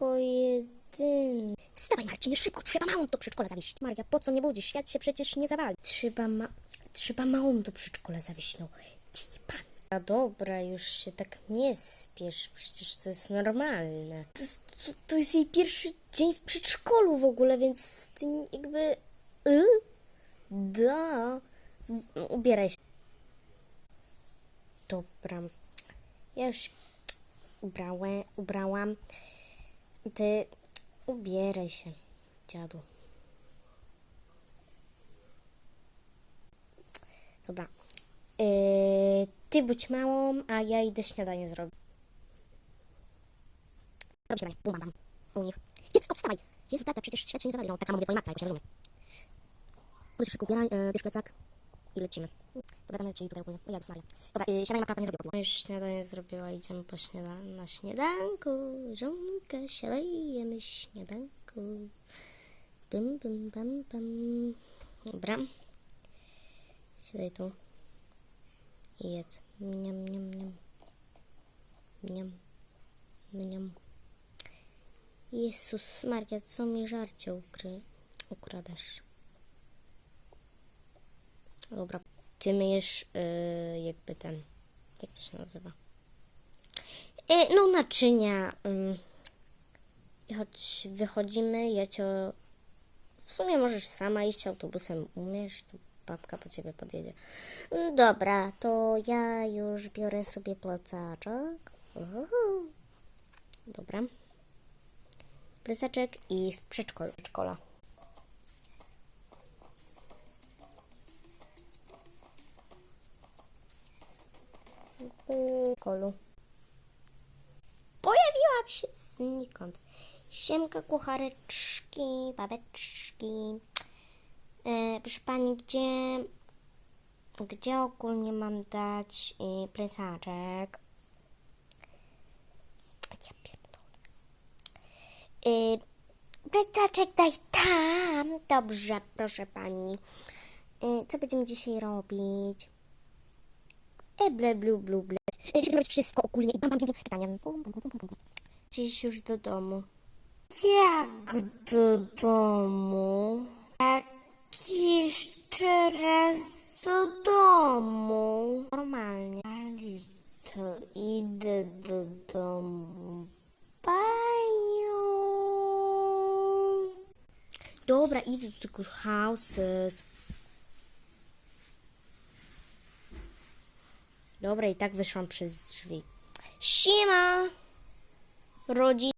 pojedynku. Wstawaj, Marcin, szybko, trzeba małą do przedszkola zawieźć. Maria, po co nie budzisz? Świat się przecież nie zawali. Trzeba, ma... trzeba małą do przedszkola zawieźć, no. Tipan. A dobra, już się tak nie spiesz, przecież to jest normalne. To, to, to jest jej pierwszy dzień w przedszkolu w ogóle, więc ty jakby... Y? Da. W- Ubieraj się. Dobra. Ja już ubrałem, ubrałam. Ty ubieraj się, dziadu. Dobra. Yy, ty budź małą, a ja idę śniadanie zrobić. Robię śniadanie. Bum, bam, bam. U nich. Dziecko, wstawaj! Jezu, tata, przecież świat się nie zawali. No, tak samo mówię twojej matce, jakoś nie rozumiem. Chodź szybko ubieraj, yy, bierz plecak i lecimy. Dobra, damy ci pudełko, nie? O Jezus Maria. Dobra, yy, śniadanie mama nie zrobiła. Już śniadanie zrobiła, idziemy po śniada na śniadanku. Żonka się lejemy śniadanku. Bum, bum, bam, bam. Dobra. Siadaj tu. I jedz. Mniam, mniam, mniam. Mniam. Mniam. Jezus Maria, co mi żarcie ukry... ukradasz? Dobra. Ty myjesz yy, jakby ten... Jak to się nazywa? E, no naczynia. I choć wychodzimy, ja cię... W sumie możesz sama iść autobusem, umiesz? Tu babka po ciebie podjedzie. Dobra, to ja już biorę sobie plecaczek. Uhu. Dobra. Plecaczek i w przedszkolu. Przedszkola. Kolu. Pojawiłam się znikąd. Siemka, kuchareczki, babeczki. E, proszę pani, gdzie, gdzie ogólnie mam dać e, plecaczek? Ja pierdolę. E, plecaczek daj tam. Dobrze, proszę pani. E, co będziemy dzisiaj robić? E, ble, blu, blu, ble. E, Będziemy robić wszystko ogólnie i mam, mam, mam pytania. Pum, pum, pum, pum, pum. Gdzieś już do domu. Jak do domu? Jak jeszcze raz do domu? Normalnie. To idę do domu. Paniu. Dobra, idę do tego houses. Dobra, i tak wyszłam przez drzwi. Siema! Rodzi